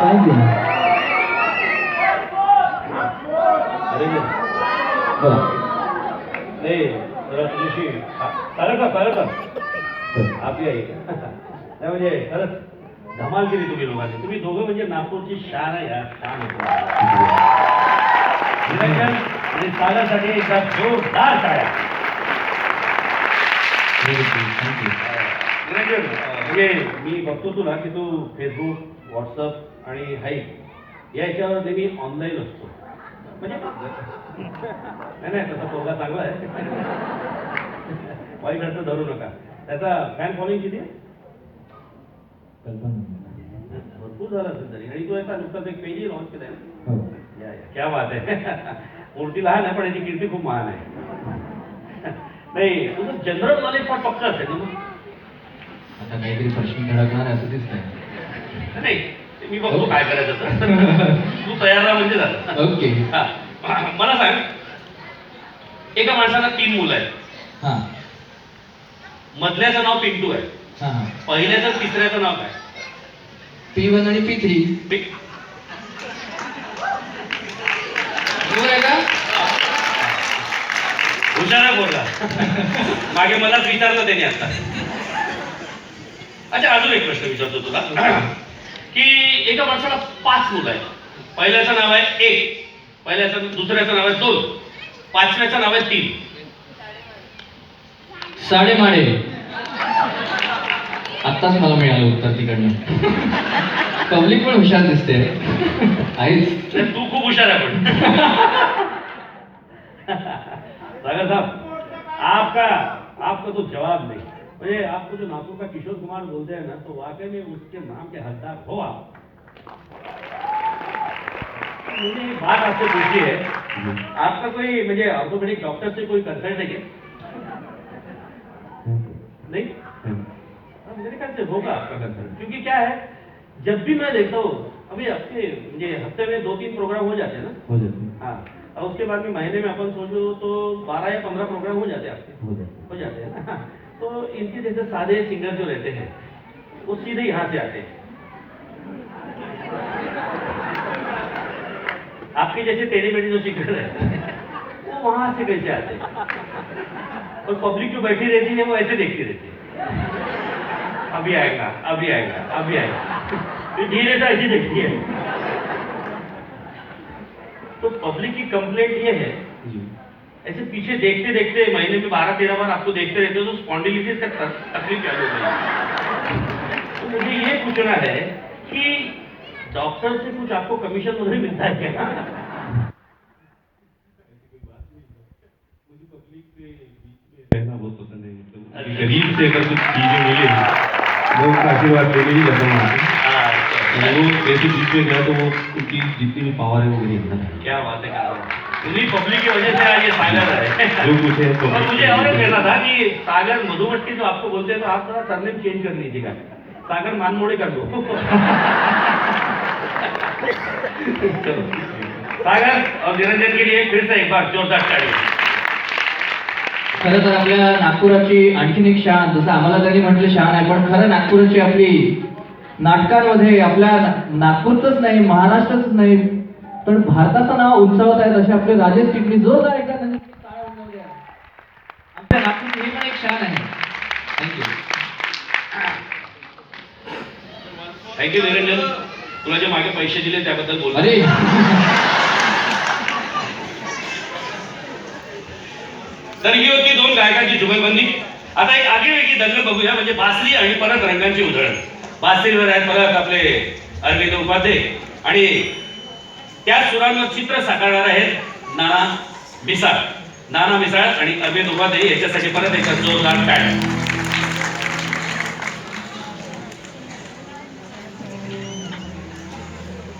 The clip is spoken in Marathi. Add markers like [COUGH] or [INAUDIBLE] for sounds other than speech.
काय केलं आपल्या म्हणजे खरंच धमाल केली तुम्ही लोकांनी तुम्ही दोघं म्हणजे नागपूरची शान आहे या शान निरंजन आणि सागरसाठी एकदा जोरदार टाळ्या. निरंजन म्हणजे मी बघतो तुला की तू फेसबुक व्हॉट्सअप आणि हाईक या याच्यावर नेहमी ऑनलाईन असतो. म्हणजे नाही नाही तसा पोरगा चांगला आहे. वाईट अर्थ धरू नका. त्याचा फॅन फॉलोइंग किती. भरपूर झाला असेल तरी. आणि तू याचा नुकताच एक पेजही लॉन्च केलाय? हो. या या. क्या बात आहे. मूर्ती लहान आहे पण याची कीर्ती खूप महान आहे. नाही तुझं जनरल नॉलेज फार पक्का असेल ना आता काहीतरी प्रश्न धडकणार आहे असं दिसतंय. नाही मी बघतो काय करायचं तर. तू तयार राहा म्हणजे झालं. ओके. हा. मला सांग. एका माणसाला तीन मुलं आहेत. हां. मधल्याचं नाव पिंटू आहे. पहिल्याचं तिसऱ्याचं नाव काय? पी वन आणि पी थ्री. आहे का? हुशार बोलला मागे मलाच विचारलं त्याने आता. अच्छा अजून एक प्रश्न विचारतो तुला. की एका माणसाला पाच मुलं आहेत. पहिल्याचं नाव आहे एक. पहिल्याचं दुसऱ्याचं नाव आहे दोन. पाचव्याचं नाव आहे तीन. साडेमाडे आत्ताच मला मिळालं उत्तर तिकडनं. पब्लिक पण हुशार दिसते. तर तू खूप हुशार आहे पण. सागर साहब आपका आपका तो जवाब नहीं. म्हणजे आपको जो नागपुर का किशोर कुमार बोलते हैं ना तो वाकई में उसके नाम के हकदार हो आप। मुझे एक बात आपसे पूछी है। आपका कोई म्हणजे ऑर्थोपेडिक डॉक्टर से कोई कंसल्ट है क्या? नहीं? हाँ, मेरे ख्याल से होगा आपका कंसर्न क्योंकि क्या है जब भी मैं देखता हूँ अभी हफ़्ते ये हफ़्ते में दो तीन प्रोग्राम हो जाते हैं ना? हो जाते हैं। हाँ और उसके बाद में महीने में अपन सोचो तो बारह या पंद्रह प्रोग्राम हो जाते हैं आपके। हो जाते हो। जाते हैं ना? तो इनके जैसे सारे सिंगर जो रहते हैं, वो सीधे यहाँ से आते हैं। आपके जैसे टेढ़े मेढ़े जो सिंगर हैं, वो वहाँ से कैसे आते हैं। और पब्लिक जो बैठी रहती है, वो ऐसे देखती रहती है। अभी आएगा अभी आएगा अभी आएगा। धीरे से ऐसी देखती है। तो पब्लिक की कंप्लेंट ये है ऐसे पीछे देखते देखते महीने में बारह तेरह बार आपको देखते रहते हो तो स्पॉन्डिलिटिस का तकलीफ़ चालू हो? गई तो मुझे ये पूछना है कि डॉक्टर से कुछ आपको कमीशन वगैरह मिलता है क्या? रहना बहुत पसंद है मतलब से अगर कुछ चीज़ें मिले का आशीर्वाद लेने ही जाता हूँ। हाँ, तो वो बीच में गया तो वो उनकी जितनी भी पावर है वो मेरे अंदर क्या बात है। इन्हीं पब्लिक की वजह से आज ये सागर है। [LAUGHS] जो है तो और मुझे और एक कहना था कि सागर मधुमट्टी जो आपको बोलते हैं तो आप थोड़ा सरनेम चेंज कर लीजिएगा। सागर मानमोड़े कर दो। चलो [LAUGHS] सागर और निरंजन के लिए फिर से एक बार जोरदार ताली खरं तर आपल्या नागपुराची आणखीन एक शान जसं आम्हाला त्यांनी म्हटलं शान आहे पण खरं नागपुराची आपली नाटकांमध्ये आपल्या ना- नागपूरचंच नाही महाराष्ट्राचंच नाही तर भारताचं नाव उंचावत आहेत असे आपले राजेश चिखली जोरदार एकदा त्यांनी ही पण एक शान आहे. थँक्यू थँक्यू तुला जे मागे पैसे दिले त्याबद्दल बोल. अरे. तर ही होती दोन गायकांची जुगलबंदी आता एक आगळीवेगळी दंगल बघूया म्हणजे बासरी आणि परत रंगांची उधळण. बासरीवर आहेत परत आपले अरविंद उपाध्ये आणि त्या सुरांवर चित्र साकारणार आहेत नाना मिसाळ. नाना मिसाळ आणि अमित उपाध्याय याच्यासाठी परत एका जोरदार टाळ्या